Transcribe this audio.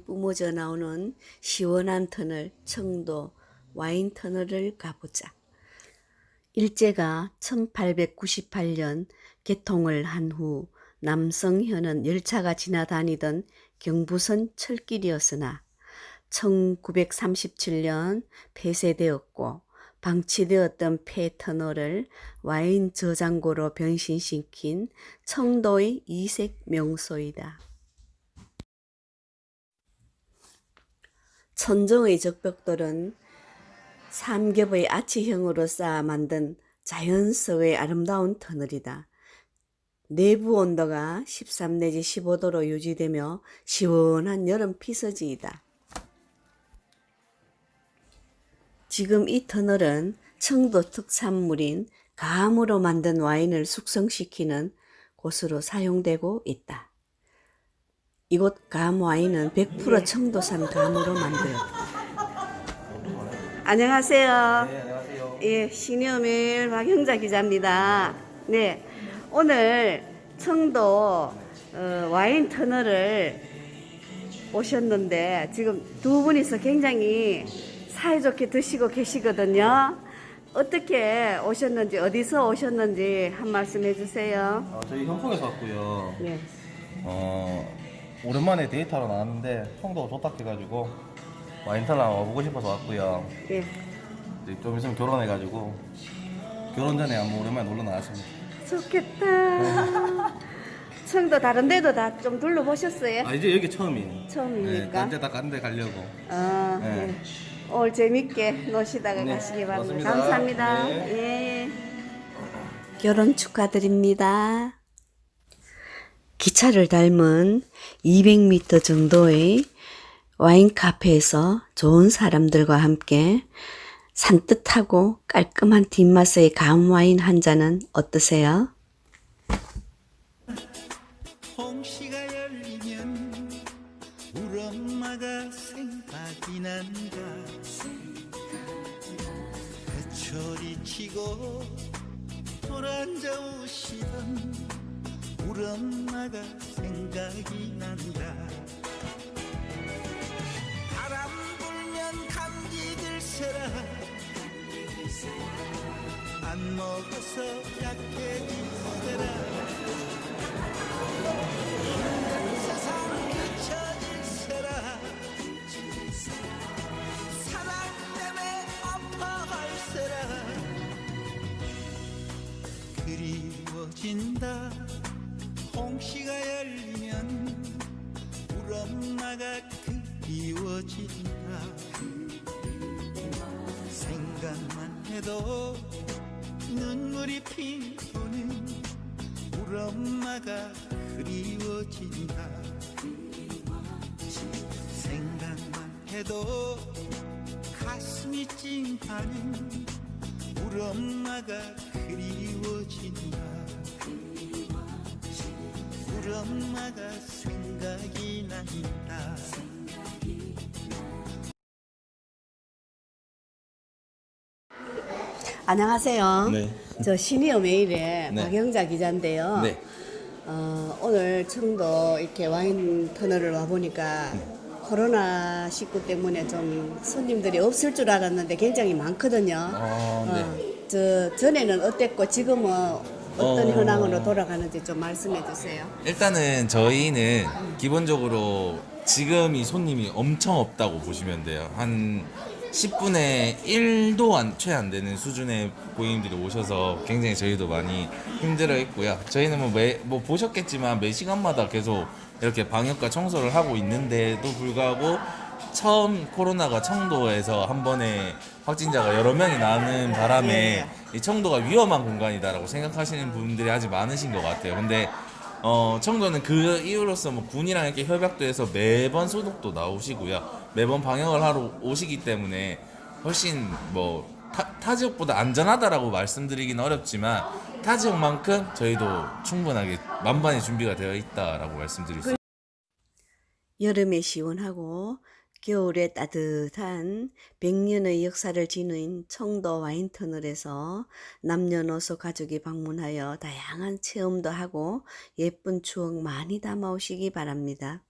뿜어져 나오는 시원한 터널 청도 와인 터널을 가보자. 일제가 1898년 개통을 한 후 남성현은 열차가 지나다니던 경부선 철길이었으나 1937년 폐쇄되었고 방치되었던 폐터널을 와인 저장고로 변신시킨 청도의 이색 명소이다. 천정의 적벽돌은 삼겹의 아치형으로 쌓아 만든 자연스의 아름다운 터널이다. 내부 온도가 13 내지 15도로 유지되며 시원한 여름 피서지이다. 지금 이 터널은 청도 특산물인 감으로 만든 와인을 숙성시키는 곳으로 사용되고 있다. 이곳 감 와인은 100% 청도산 감으로 만들었다. 안녕하세요. 네, 안녕하세요. 예, 신여밀 박형자 기자입니다. 네, 오늘 청도 어, 와인 터널을 오셨는데 지금 두 분이서 굉장히 사이좋게 드시고 계시거든요. 어떻게 오셨는지 어디서 오셨는지 한 말씀 해주세요. 어, 저희 현풍에서 왔고요. 네. 어, 오랜만에 데이트하러 나왔는데 청도 좋다 해가지고 와인터나 와보고 싶어서 왔고요. 예. 이제 좀 있으면 결혼해가지고 결혼 전에 한번 오랜만에 놀러 나왔습니다. 좋겠다. 청도 다른 데도 다 좀 둘러보셨어요? 아 이제 여기 처음이에요. 처음입니까? 네, 이제 다 가는 데 가려고. 아, 네. 네. 오늘 재밌게 노시다가 네, 가시기 바랍니다. 고맙습니다. 감사합니다. 네. 예. 결혼 축하드립니다. 기차를 닮은 200m 정도의 와인 카페에서 좋은 사람들과 함께 산뜻하고 깔끔한 뒷맛의 감 와인 한 잔은 어떠세요? 난다 회초리 치고 돌아앉아 오시던 우리 엄마가 생각이 난다. 바람 불면 감기 들세라. 안 먹어서 약해지세라. 세상 비춰질세라. 사랑 때문에 아파할세라. 그리워진다 홍시가 열리면 우리 엄마가 그리워진다. 생각만 해도 눈물이 핑 도는 우리 엄마가 그리워진다. 생각만 해도 가슴이 찡하는 우리 엄마가 그리워진다 우리 엄마가 생각이 난다 안녕하세요. 네. 저 시니어 메일의 네. 박영자 기자인데요. 네. 어, 오늘 청도 이렇게 와인 터널을 와 보니까 네. 코로나 19 때문에 좀 손님들이 없을 줄 알았는데 굉장히 많거든요. 어, 네. 어, 저 전에는 어땠고 지금은 어떤 어. 현황으로 돌아가는지 좀 말씀해 주세요. 일단은 저희는 기본적으로 지금 이 손님이 엄청 없다고 보시면 돼요. 한 10분의 1도 안, 채 안 되는 수준의 고객님들이 오셔서 굉장히 저희도 많이 힘들어 했고요. 저희는 뭐, 매, 뭐 보셨겠지만 매 시간마다 계속 이렇게 방역과 청소를 하고 있는데도 불구하고 처음 코로나가 청도에서 한 번에 확진자가 여러 명이 나는 바람에 이 청도가 위험한 공간이다라고 생각하시는 분들이 아직 많으신 것 같아요. 근데 어, 청도는 그 이유로서 뭐 군이랑 이렇게 협약도 해서 매번 소독도 나오시고요. 매번 방역을 하러 오시기 때문에 훨씬 뭐 타, 타 지역보다 안전하다라고 말씀드리기는 어렵지만 타 지역만큼 저희도 충분하게 만반의 준비가 되어 있다라고 말씀드릴 수 여름에 시원하고 겨울에 따뜻한 100년의 역사를 지닌 청도 와인 터널에서 남녀노소 가족이 방문하여 다양한 체험도 하고 예쁜 추억 많이 담아오시기 바랍니다.